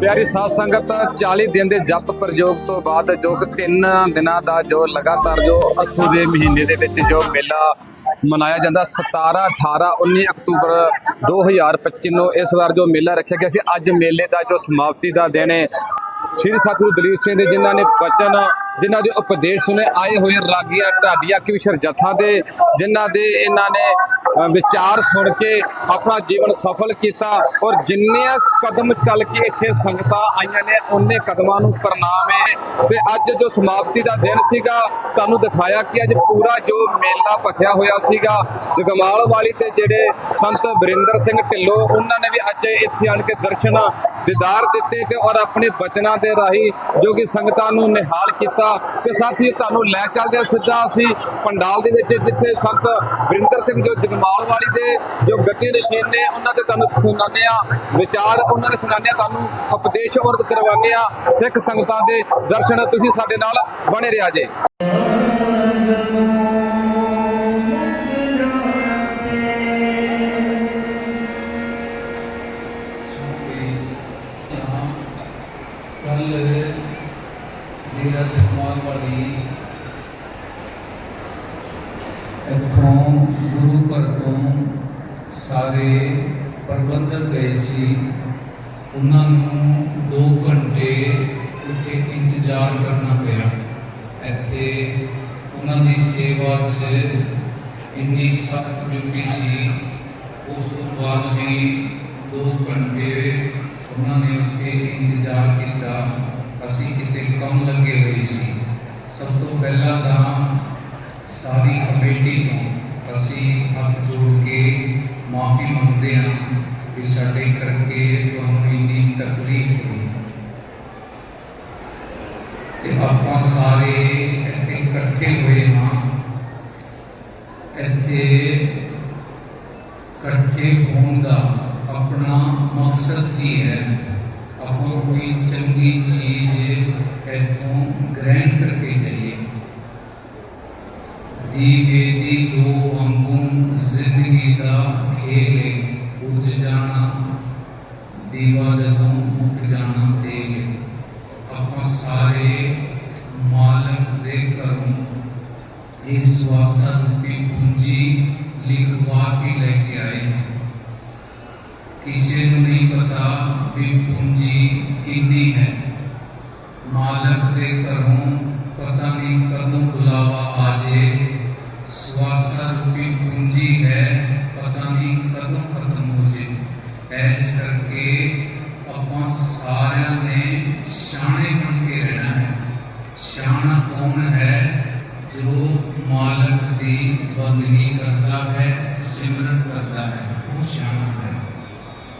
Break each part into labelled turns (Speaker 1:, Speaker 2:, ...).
Speaker 1: ਪਿਆਰੀ ਸਾਧ ਸੰਗਤ 40 ਦਿਨ ਦੇ ਜਪ ਪ੍ਰਯੋਗ ਤੋਂ ਬਾਅਦ ਜੋ ਕਿ ਤਿੰਨ ਦਿਨਾਂ ਦਾ ਜੋ ਲਗਾਤਾਰ ਜੋ ਅਸੂ ਦੇ ਮਹੀਨੇ ਦੇ ਵਿੱਚ ਜੋ ਮੇਲਾ ਮਨਾਇਆ ਜਾਂਦਾ 17 18 19 ਅਕਤੂਬਰ 2025 ਨੂੰ ਇਸ ਵਾਰ ਜੋ ਮੇਲਾ ਰੱਖਿਆ ਗਿਆ ਸੀ, ਅੱਜ ਮੇਲੇ ਦਾ ਜੋ ਸਮਾਪਤੀ ਦਾ ਦਿਨ ਹੈ। ਸ੍ਰੀ ਸਤਿਗੁਰੂ ਦਲੀਪ ਸਿੰਘ ਦੇ ਜਿਨ੍ਹਾਂ ਨੇ ਬਚਨ, ਜਿਨ੍ਹਾਂ ਦੇ ਉਪਦੇਸ਼ ਸੁਨੇ, ਆਏ ਹੋਏ ਰਾਗੀਆਂ, ਢਾਡੀਆਂ ਕਿਵਸ਼ਰ ਜਥਾ ਦੇ, ਜਿਨ੍ਹਾਂ ਦੇ, ਇਹਨਾਂ ਨੇ ਵਿਚਾਰ ਸੁਣ ਕੇ ਆਪਣਾ ਜੀਵਨ ਸਫਲ ਕੀਤਾ ਔਰ ਜਿੰਨੇ ਕਦਮ ਚੱਲ ਕੇ ਇੱਥੇ ਸੰਗਤਾਂ ਆਈਆਂ ਨੇ, ਉਹਨੇ ਕਦਮਾਂ ਨੂੰ ਪ੍ਰਣਾਮ ਹੈ। ਤੇ ਅੱਜ ਜੋ ਸਮਾਪਤੀ ਦਾ ਦਿਨ ਸੀਗਾ, ਤੁਹਾਨੂੰ ਦਿਖਾਇਆ ਕਿ ਅੱਜ ਪੂਰਾ ਜੋ ਮੇਲਾ ਭਖਿਆ ਹੋਇਆ ਸੀਗਾ, ਜਗਮਾਲ ਵਾਲੀ ਤੇ ਜਿਹੜੇ ਸੰਤ ਬਰਿੰਦਰ ਸਿੰਘ ਢਿੱਲੋਂ, ਉਹਨਾਂ ਨੇ ਵੀ ਅੱਜ ਇੱਥੇ ਆਣ ਕੇ ਦਰਸ਼ਨ ਦੀਦਾਰ ਦਿੱਤੇ ਤੇ ਔਰ ਆਪਣੇ ਬਚਨਾਂ ਦੇ ਰਾਹੀਂ ਜੋ ਕਿ ਸੰਗਤਾਂ ਨੂੰ ਨਿਹਾਲ ਕੀਤਾ ਤੇ ਸਾਥੀ ਤੁਹਾਨੂੰ ਲੈ ਚੱਲਦੇ ਹਾਂ ਸਿੱਧਾ ਅਸੀਂ ਪੰਡਾਲ ਦੇ ਵਿੱਚ ਜਿੱਥੇ ਸੰਤ ਵਰਿੰਦਰ ਸਿੰਘ ਜੋ ਜਗਮਾਲ ਵਾਲੀ ਦੇ ਜੋ ਗੱਦੀ ਨਸ਼ੀਨ ਨੇ ਉਹਨਾਂ ਦੇ ਤੁਹਾਨੂੰ ਸੁਣਾਉਂਦੇ ਆ, ਵਿਚਾਰ ਉਹਨਾਂ ਦੇ ਸੁਣਾਉਂਦੇ ਆ, ਤੁਹਾਨੂੰ ਉਪਦੇਸ਼ ਔਰ ਕਰਵਾਉਂਦੇ ਆ, ਸਿੱਖ ਸੰਗਤਾਂ ਦੇ ਦਰਸ਼ਨ ਤੁਸੀਂ ਸਾਡੇ ਨਾਲ ਬਣੇ ਰਿਹਾ ਜੇ।
Speaker 2: ਇੱਥੋਂ ਗੁਰੂ ਘਰ ਤੋਂ ਸਾਰੇ ਪ੍ਰਬੰਧਕ ਗਏ ਸੀ। ਉਹਨਾਂ ਨੂੰ 2 ਘੰਟੇ ਉੱਥੇ ਇੰਤਜ਼ਾਰ ਕਰਨਾ ਪਿਆ। ਇੱਥੇ ਉਹਨਾਂ ਦੀ ਸੇਵਾ 'ਚ ਇੰਨੀ ਸਖਤ ਡਿਊਟੀ ਸੀ। ਉਸ ਤੋਂ ਬਾਅਦ ਵੀ 2 ਘੰਟੇ ਉਹਨਾਂ ਨੇ ਉੱਥੇ ਇੰਤਜ਼ਾਰ ਕੀਤਾ। ਅਸੀਂ ਕਿਤੇ ਕੰਮ ਲੱਗੇ ਹੋਏ ਸੀ। ਸਭ ਤੋਂ ਪਹਿਲਾਂ ਤਾਂ ਸਾਰੀ ਕਮੇਟੀ ਨੂੰ ਅਸੀਂ ਹੱਥ ਜੋੜ ਕੇ ਮਾਫੀ ਮੰਗਦੇ ਹਾਂ ਕਿ ਸਾਡੇ ਕਰਕੇ ਤੁਹਾਨੂੰ ਇੰਨੀ ਤਕਲੀਫ ਹੋਈ। ਤੇ ਆਪਾਂ ਸਾਰੇ ਇੱਥੇ ਇਕੱਠੇ ਹੋਏ ਹਾਂ। ਇੱਥੇ ਇਕੱਠੇ ਹੋਣ ਦਾ ਆਪਣਾ ਮਕਸਦ ਕੀ ਹੈ? ਆਪਾਂ ਕੋਈ ਚੰਗੀ ਚੀਜ਼ ਇੱਥੋਂ ਗ੍ਰਹਿਣ ਦੀਵਾ ਜਦੋਂ ਮੁੱਕ ਜਾਣਾ ਤੇਲ ਆਪਾਂ ਸਾਰੇ ਮਾਲਕ ਦੇ ਘਰੋਂ ਇਹ ਸਵਾਸਾ ਰੂਪੀ ਪੂੰਜੀ ਲਿਖਵਾ ਕੇ ਲੈ ਕੇ ਆਏ ਹਾਂ ਕਿਸੇ ਨੂੰ ਨਹੀਂ ਪਤਾ ਵੀ ਪੂੰਜੀ ਕਿੰਨੀ ਹੈ ਮਾਲਕ ਦੇ ਘਰੋਂ ਪਤਾ ਨਹੀਂ ਕਦੋਂ ਬੁਲਾਵਾ ਆ ਜੇ ਸਵਾਸਾ ਰੂਪੀ ਪੂੰਜੀ ਹੈ ਪਤਾ ਨਹੀਂ ਕਦੋਂ ਖਤਮ ਹੋ ਜੇ ਐਸ ਕਰਕੇ ਆਪਾਂ ਸਾਰਿਆਂ ਨੇ ਸਿਆਣੇ ਬਣ ਕੇ ਰਹਿਣਾ ਹੈ ਸਿਆਣਾ ਕੌਣ ਹੈ ਜੋ ਮਾਲਕ ਦੀ ਬੰਦਗੀ ਕਰਦਾ ਹੈ ਸਿਮਰਨ ਕਰਦਾ ਹੈ ਉਹ ਸਿਆਣਾ ਹੈ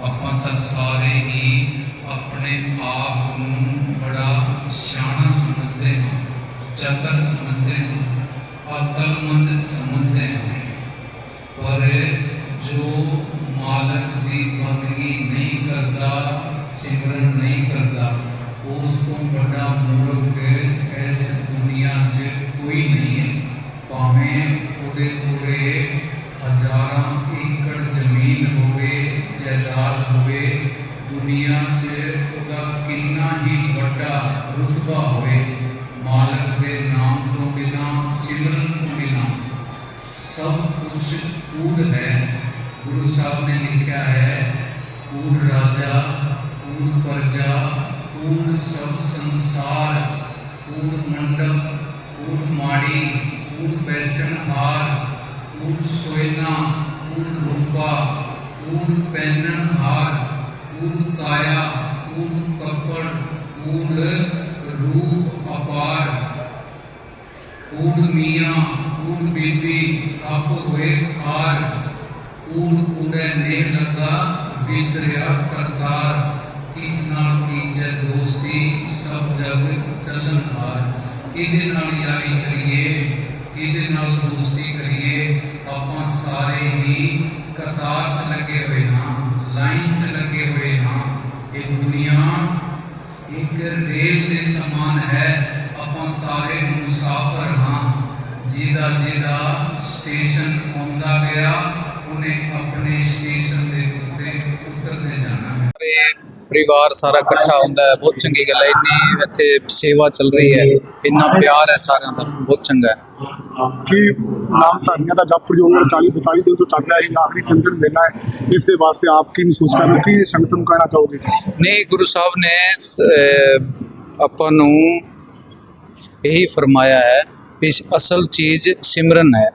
Speaker 2: ਆਪਾਂ ਤਾਂ ਸਾਰੇ ਹੀ ਆਪਣੇ ਆਪ ਨੂੰ ਬੜਾ ਸਿਆਣਾ ਸਮਝਦੇ ਹਾਂ, ਚਤਰ ਸਮਝਦੇ ਹਾਂ ਅਕਲਮੰਦ ਸਮਝਦੇ ਹਾਂ। ਪਰ ਜੋ ਮਾਲਕ ਦੀ ਬੰਦਗੀ ਨਹੀਂ ਗੁਰੂ ਸਾਹਿਬ ਨੇ ਲਿਖਿਆ ਹੈ ਕੂੜ ਰਾਜਾ ਕੂੜ ਪ੍ਰਜਾ ਕੂੜ ਸਭ ਸੰਸਾਰ ਕੂੜ ਮੰਡਪ ਕੂੜ ਮਾੜੀ ਕੂੜ ਬੈਸਨ ਹਾਰ ਕੂੜ ਸੋਇਨਾ ਕੂੜ ਰੂਪਾ ਕੂੜ ਪੈਨਨ ਹਾਰ ਕੂੜ ਕਾਇਆ ਕੂੜ ਕੱਪੜ ਕੂੜ ਰੂਪ ਅਪਾਰ ਕੂੜ ਮੀਆਂ ਕੂੜ ਬੀਬੀ ਆਪ ਹੋਏ ਖਾਰ ਕੂੜ ਕੂੜੇ ਨੇ ਲਗਾ ਵਿਸਰਿਆ ਕਰਤਾਰ ਕਿਸ ਨਾਲ ਕੀਜੈ ਦੋਸਤੀ, ਸਭ ਜਗ ਚਲਨ ਹਾਰ। ਕਿਹਦੇ ਨਾਲ ਯਾਰੀ ਕਰੀਏ, ਕਿਹਦੇ ਨਾਲ ਦੋਸਤੀ ਕਰੀਏ, ਆਪਾਂ ਸਾਰੇ ਹੀ ਕਤਾਰ 'ਚ ਲੱਗੇ ਹੋਏ ਹਾਂ, ਲਾਈਨ 'ਚ ਲੱਗੇ ਹੋਏ ਹਾਂ। ਇਹ ਦੁਨੀਆ ਇੱਕ ਰੇਲ ਦੇ ਸਮਾਨ ਹੈ, ਆਪਾਂ ਸਾਰੇ ਮੁਸਾਫਰ ਹਾਂ। ਜਿਹਦਾ ਜਿਹਦਾ ਸਟੇਸ਼ਨ ਆਉਂਦਾ ਗਿਆ ਉਹਨੇ ਆਪਣੇ ਸਟੇਸ਼ਨ ਦੇ ਉੱਤੇ ਉਤਰਦੇ ਜਾਣਾ ਹੈ।
Speaker 1: ਤੇ
Speaker 2: ਪਰਿਵਾਰ ਸਾਰਾ ਇਕੱਠਾ ਹੁੰਦਾ ਹੈ ਬਹੁਤ ਚੰਗੀ ਗੱਲ ਹੈ। ਇੰਨੀ ਇੱਥੇ ਸੇਵਾ ਚੱਲ ਰਹੀ ਹੈ ਇੰਨਾ ਪਿਆਰ ਹੈ ਸਾਰਿਆਂ ਦਾ ਬਹੁਤ ਚੰਗਾ ਹੈ।
Speaker 3: ਕਿ ਨਾਮਧਾਰੀਆਂ ਦਾ ਜਪ ਪ੍ਰਯੋਗ 40 42 ਦਿਨ ਤੋਂ ਚੱਲ ਰਿਹਾ ਹੈ ਆਖਰੀ ਚੰਦਨ ਮੇਲਾ ਹੈ। ਇਸ ਦੇ ਵਾਸਤੇ ਆਪ ਕੀ ਮਹਿਸੂਸ ਕਰ ਰਹੇ ਹੋ? ਕੀ ਸੰਗਤ ਨੂੰ ਕਹਿਣਾ ਚਾਹੋਗੇ?
Speaker 2: ਨਹੀਂ ਗੁਰੂ ਸਾਹਿਬ ਨੇ ਆਪਾਂ ਨੂੰ ਇਹੀ ਫਰਮਾਇਆ ਹੈ ਕਿ ਅਸਲ ਚੀਜ਼ ਸਿਮਰਨ ਹੈ।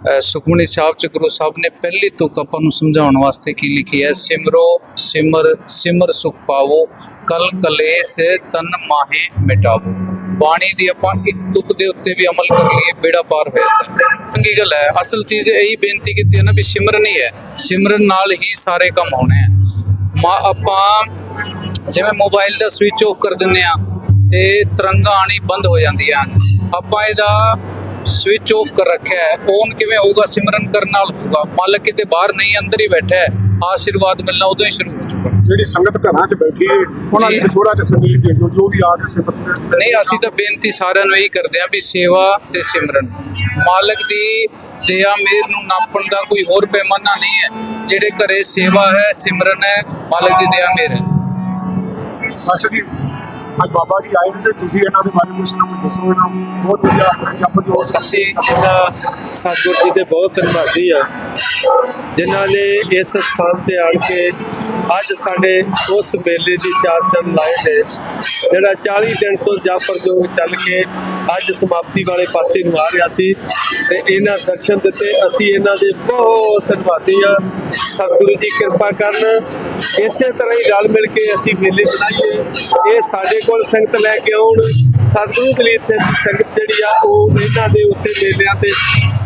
Speaker 2: ਸੁਖਮਨੀ ਸਾਹਿਬ ਚ, ਗੁਰੂ ਸਾਹਿਬ ਨੇ ਪਹਿਲੀ ਤੁਕ ਆਪਾਂ ਨੂੰ ਸਮਝਾਉਣ ਵਾਸਤੇ ਕੀ ਲਿਖੀ ਹੈ? ਸਿਮਰੋ, ਸਿਮਰ ਸਿਮਰ ਸੁਖ ਪਾਵੋ, ਕਲ ਕਲੇਸ਼ ਤਨ ਮਾਹੇ ਮਿਟਾਵੋ। ਬਾਣੀ ਦੀ ਆਪਾਂ ਇੱਕ ਤੁਕ ਦੇ ਉੱਤੇ ਵੀ ਅਮਲ ਕਰ ਲਈਏ ਬੇੜਾ ਪਾਰ ਹੋ ਜਾਂਦਾ। ਚੰਗੀ ਗੱਲ ਹੈ, ਅਸਲ ਚੀਜ਼ ਇਹੀ ਬੇਨਤੀ ਕੀਤੀ ਹੈ ਨਾ ਵੀ ਸਿਮਰਨ ਹੀ ਹੈ। ਸਿਮਰਨ ਨਾਲ ਹੀ ਸਾਰੇ ਕੰਮ ਹੋਣੇ ਆ ਮਾ, ਆਪਾਂ ਜਿਵੇਂ ਮੋਬਾਈਲ ਦਾ ਸਵਿਚ ਆਫ ਕਰ ਦਿੰਨੇ ਆ ਤੇ ਤਰੰਗਾਂ ਆਣੀ ਬੰਦ ਹੋ ਜਾਂਦੀਆਂ ਹਨ। ਆਪਾਂ ਇਹਦਾ ਸਵਿਚ ਆਫ ਕਰ ਰੱਖਿਆ ਹੈ। ਔਨ ਕਿਵੇਂ ਹੋਊਗਾ ਸਿਮਰਨ ਕਰਨ ਨਾਲ ਹੋਊਗਾ। ਮਾਲਕ ਕਿਤੇ ਬਾਹਰ ਨਹੀਂ ਅੰਦਰ ਹੀ ਬੈਠਾ ਹੈ। ਆਸ਼ੀਰਵਾਦ ਮਿਲਣਾ ਉਦੋਂ ਹੀ ਸ਼ੁਰੂ ਹੋ ਜਾਊਗਾ।
Speaker 3: ਜਿਹੜੀ ਸੰਗਤ ਘਰਾਂ 'ਚ ਬੈਠੀ ਹੈ ਉਹਨਾਂ। ਨੂੰ ਥੋੜਾ ਜਿਹਾ ਸੰਦੇਸ਼ ਦੇ ਦਿਓ ਜੋ ਵੀ ਆ ਕੇ ਸਿਮਰਨ
Speaker 2: ਨਹੀਂ ਅਸੀਂ ਤਾਂ ਬੇਨਤੀ ਸਾਰਿਆਂ ਨੂੰ ਇਹੀ ਕਰਦੇ ਹਾਂ ਵੀ ਸੇਵਾ ਤੇ ਸਿਮਰਨ। ਮਾਲਕ ਦੀ ਦਇਆ ਮੇਰ ਨੂੰ ਨਾਪਣ ਦਾ ਕੋਈ ਹੋਰ ਪੈਮਾਨਾ ਨਹੀਂ ਹੈ। ਜਿਹੜੇ ਘਰੇ ਸੇਵਾ ਹੈ ਸਿਮਰਨ ਹੈ ਮਾਲਕ ਦੀ ਦਇਆ ਮੇਰ ਹੈ।
Speaker 3: ਅੱਛਾ ਜੀ ਅੱਜ ਬਾਬਾ ਜੀ ਆਏ ਨੇ ਤੇ ਤੁਸੀਂ ਇਹਨਾਂ ਦੇ ਬਾਰੇ ਕੁਝ ਨਾ ਕੁਝ ਦੱਸੋ ਇਹਨਾਂ ਨੂੰ। ਬਹੁਤ ਵਧੀਆ ਆਪਣੇ ਜਪ ਪ੍ਰਯੋਗ
Speaker 4: ਅਸੀਂ ਇਹਨਾਂ ਸਤਿਗੁਰ ਜੀ ਦੇ ਬਹੁਤ ਧੰਨਵਾਦੀ ਆ, ਜਿਨ੍ਹਾਂ ਨੇ ਇਸ ਸਥਾਨ ਤੇ ਆਣ ਕੇ ਅੱਜ ਸਾਡੇ ਉਸ ਵੇਲੇ ਦੀ ਚਾਰ ਚੰਨ ਲਾਏ ਨੇ, ਜਿਹੜਾ 40 ਦਿਨ ਤੋਂ ਜਪ ਪ੍ਰਯੋਗ ਚੱਲ ਕੇ ਅੱਜ ਸਮਾਪਤੀ ਵਾਲੇ ਪਾਸੇ ਨੂੰ ਆ ਰਿਹਾ ਸੀ ਤੇ ਇਹਨਾਂ ਦਰਸ਼ਨ ਦਿੱਤੇ। ਅਸੀਂ ਇਹਨਾਂ ਦੇ ਬਹੁਤ ਧੰਨਵਾਦੀ ਆ ਸਤਿਗੁਰੂ ਜੀ ਕਿਰਪਾ ਕਰਨ। ਇਸੇ ਤਰ੍ਹਾਂ ਹੀ ਰਲ ਮਿਲ ਕੇ ਅਸੀਂ ਮੇਲੇ ਬਣਾਈਏ ਇਹ ਸਾਡੇ ਕੋਲ ਸੰਗਤ ਲੈ ਕੇ ਆਉਣ। ਸਤਿਗੁਰੂ ਦਲੀਪ ਸਿੰਘ ਦੀ ਸੰਗਤ ਜਿਹੜੀ ਆ, ਉਹ ਇਹਨਾਂ ਦੇ ਉੱਤੇ ਮੇਲਿਆਂ ਤੇ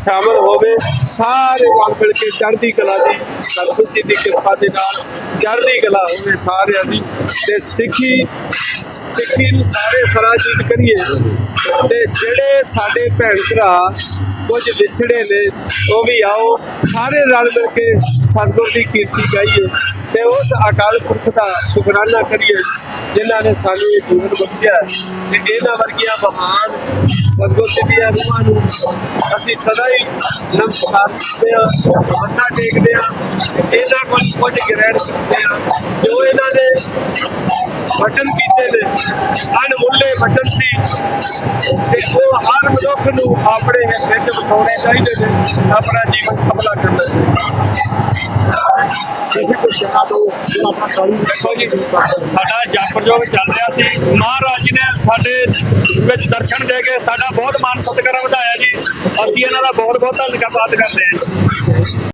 Speaker 4: ਸ਼ਾਮਲ ਹੋਵੇ। ਸਾਰੇ ਰਲ ਮਿਲ ਕੇ ਚੜ੍ਹਦੀ ਕਲਾ ਦੀ ਸਤਿਗੁਰੂ ਜੀ ਦੀ ਕਿਰਪਾ ਦੇ ਨਾਲ ਚੜ੍ਹਦੀ ਕਲਾ ਹੋਵੇ ਸਾਰਿਆਂ ਦੀ। ਤੇ ਸਿੱਖੀ ਸਿੱਖੀ ਨੂੰ ਸਾਰੇ ਸਰਾਜੀਤ ਕਰੀਏ। ਤੇ ਜਿਹੜੇ ਸਾਡੇ ਭੈਣ ਭਰਾ ਕੁਝ ਵਿਛੜੇ ਨੇ, ਉਹ ਵੀ ਆਓ। ਸਾਰੇ ਰਲ ਮਿਲ ਕੇ ਸਤਿਗੁਰ ਦੀ ਕੀਰਤੀ ਗਾਈਏ ਤੇ ਉਸ ਅਕਾਲ ਪੁਰਖ ਦਾ ਸ਼ੁਕਰਾਨਾ ਕਰੀਏ, ਜਿਨ੍ਹਾਂ ਨੇ ਸਾਨੂੰ ਇਹ ਜੀਵਨ ਬਖਸ਼ਿਆ ਤੇ ਇਹਨਾਂ ਵਰਗੀਆਂ ਮਹਾਨ ਸਤਿਗੁਰ ਦੀਆਂ ਰੂਹਾਂ ਨੂੰ ਅਸੀਂ ਸਦਾ ਹੀ ਨਮਸਕਾਰ ਕਰਦੇ ਹਾਂ ਮੱਥਾ ਟੇਕਦੇ ਹਾਂ ਇਹਨਾਂ ਕੋਲ ਕੁਝ ਗ੍ਰਹਿਣ ਕਰਦੇ ਹਾਂ ਜੋ ਇਹਨਾਂ ਨੇ ਵਚਨ ਕੀਤੇ ਨੇ ਅਨਮੁੱਲੇ ਵਚਨ ਸੀ ਤੇ ਉਹ ਹਰ ਮਨੁੱਖ ਨੂੰ ਆਪਣੇ ਵਿੱਚ ਵਸਾਉਣੇ ਚਾਹੀਦੇ ਨੇ ਆਪਣਾ ਜੀਵਨ ਸਫਲਾ ਕਰਨਾ
Speaker 3: ਇਹ ਕੁਝ ਜਣਾ ਦੋ ਜੋ ਆਪਣਾ ਕਾਲੀ ਦੇਖੋ ਜੀ
Speaker 5: ਸਾਡਾ ਜਪਰਯੋਗ ਚੱਲ ਰਿਹਾ ਸੀ, ਮਹਾਰਾਜ ਜੀ ਨੇ ਸਾਡੇ ਵਿੱਚ ਦਰਸ਼ਨ ਦੇ ਕੇ ਸਾਡਾ ਬਹੁਤ ਮਾਨ ਸਤਿਕਾਰ ਵਧਾਇਆ ਜੀ। ਅਸੀਂ ਇਹਨਾਂ ਦਾ ਬਹੁਤ ਬਹੁਤ ਧੰਨਵਾਦ ਕਰਦੇ ਹਾਂ